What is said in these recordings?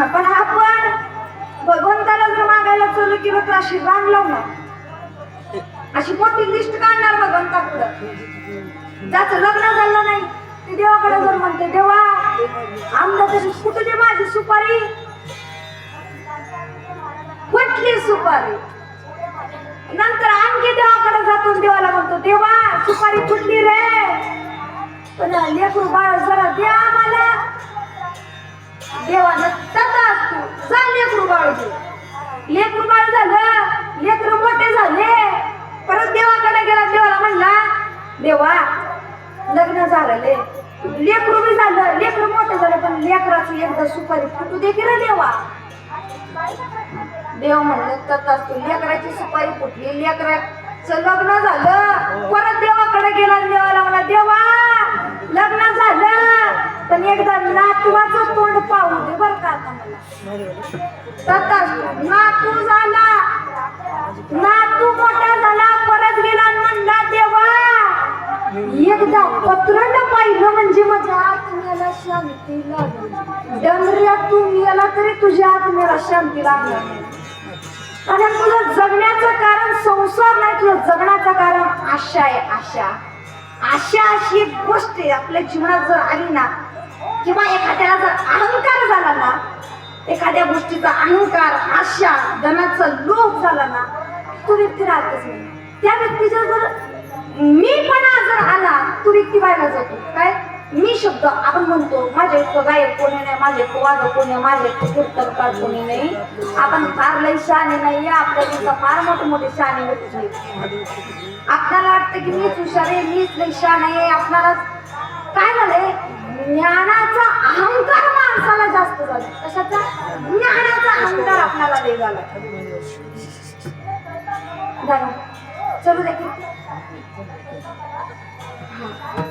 हा, पण आपण भगवंताला जर मागायला चलो की तर अशी रांग लावणार अशी मोठी लिस्ट काढणार भगवंतापुढं ज्याचं लग्न झालं नाही ते देवाकडे जर म्हणते देवा आमदा तरी कुठे दे माझी सुपारी? कुठली सुपारी? नंतर आणखी देवाकडे जातो देवाला म्हणतो देवा सुपारी कुठली रे. पण लेकरू बाळ जरा दे आम्हाला. देवानं तथा असतो. जा लेकरू बाळ दे लेकरू बाळ झालं लेकरू मोठे झाले. परत देवाकडे गेला देवाला म्हणला देवा लग्न झालेले लेकरू बी झालं लेकरू मोठे झाले पण लेकराची एकदा सुपारी फुटू दे की रे देवा. देव म्हणलं तर असतो. लेकराची सुपारी फुटली लेकराचं लग्न झालं. परत देवाकडे गेला देवाला म्हणा देवा लग्न झालं. पण एकदा नातवाचं तोंड पाहू दे बरं का आता मला. नातू झाला. नातू मोठा झाला परत गेला म्हणला देवा एकदा पत्रंड पाहिलं म्हणजे माझ्या आत्म्याला शांती लागली. डंगऱ्या तू मेला तरी तुझ्या आत्म्याला शांती लागणार आणि तुझं जगण्याचं कारण संसार नाही तुझं जगण्याचं कारण आशा आहे आशा. आशा अशी एक गोष्ट आहे आपल्या जीवनात जर आली ना किंवा एखाद्याला जर अहंकार झाला ना एखाद्या गोष्टीचा अहंकार आशा धनाचा लोभ झाला ना तो व्यक्ती राहतच नाही. त्या व्यक्तीचा जर मीपणा जर आला तो व्यक्ती व्हायला जातो. काय? मी शब्द आपण म्हणतो माझे गायक कोणी नाही माझे वाद कोणी माझे कीर्तनकार कोणी नाही. आपण फार लई शहाणे नाही आपल्या फार मोठे मोठे शहाणे व्यक्ती आपल्याला वाटतं की मीच हुशार आहे मीच लई शहाणे आहे आपल्याला काय झालंय? ज्ञानाचा अहंकार माणसाला जास्त झाला. कशाचा? ज्ञानाचा अहंकार आपल्याला वेग आला चलू दे.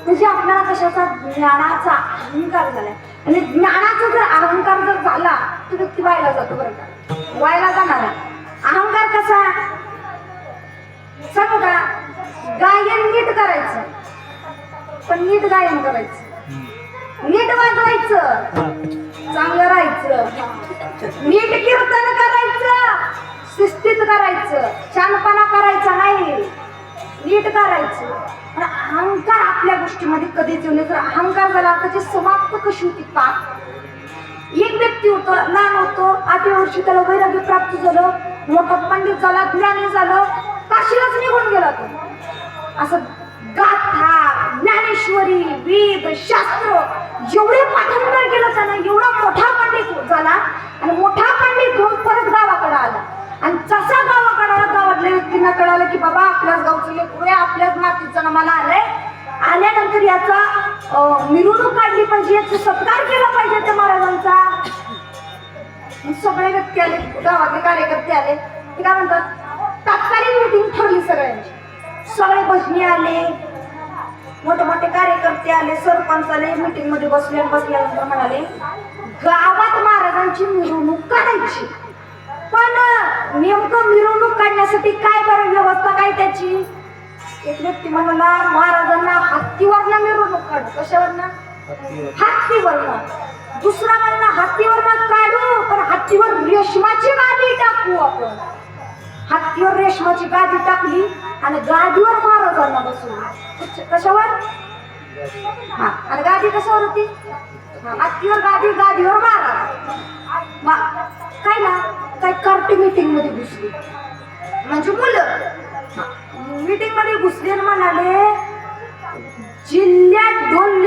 म्हणजे आपल्याला कशाचा? ज्ञानाचा अहंकार झालाय. आणि ज्ञानाचा जर अहंकार जर झाला तर व्यक्ती व्हायला जातो बरं का. व्हायला जाणार अहंकार कसा सांगू का? गायन नीट करायचं. पण नीट गायन करायचं. नीट वाजवायचं. चांगलं राहायचं. नीट कीर्तन करायचं. शिस्तीत करायचं. छानपणा करायचा नाही. नीट करायचं. पण अहंकार आपल्या गोष्टीमध्ये कधीच येऊ नये. जर अहंकार झाला त्याची समाप्त कशी होती पाक एक व्यक्ती होतो लहान होतो. आठव्या वर्षी त्याला वैराग्य प्राप्त झालं. मोठा पंडित झाला ज्ञानी झालं. काशीलाच निघून गेला तो. असं गाथा ज्ञानेश्वरी वेद शास्त्र एवढे पाठांतर केलं त्यानं एवढा मोठा पंडित झाला आणि मोठा पंडित होऊन परत गावाकडे आला आणि जसा गावाकडे आला गावातल्या व्यक्तींना कळालं की बाबा आपल्याच गावचं लेकरू आहे जन्माला आलंय. आल्यानंतर याचा मिरवणूक काढली पाहिजे याचा सत्कार केला पाहिजे त्या महाराजांचा. सगळे व्यक्ती आले गावातले कार्यकर्ते आले. ते काय म्हणतात तात्कालिक मिटिंग ठरली सगळ्यांची. सगळे भजनी आले मोठे मोठे कार्यकर्ते आले सरपंच आले मीटिंगमध्ये बसले बसल्यानंतर म्हणाले गावात महाराजांची मिरवणूक काढायची. पण नेमकं मिरवणूक काढण्यासाठी काय बरं व्यवस्था काय त्याची? एक व्यक्ती म्हणाला महाराजांना हत्तीवरनं मिरवणूक काढू कशावरनं? हत्तीवरनं. दुसरा म्हणला हत्तीवरनं काढू पण हत्तीवर रेशमाची गादी टाकू आपण. हत्तीवर रेशमाची गादी टाकली आणि गादीवर महाराजांना बसवली. कशावर? हा आणि गादी कशावर होती? हत्तीवर गादी गादीवर महाराज. काय ना काय कार्टी मीटिंगमध्ये घुसली. म्हणजे मुलं. मीटिंगमध्ये घुसले म्हणाले. जिल्ह्यात दोन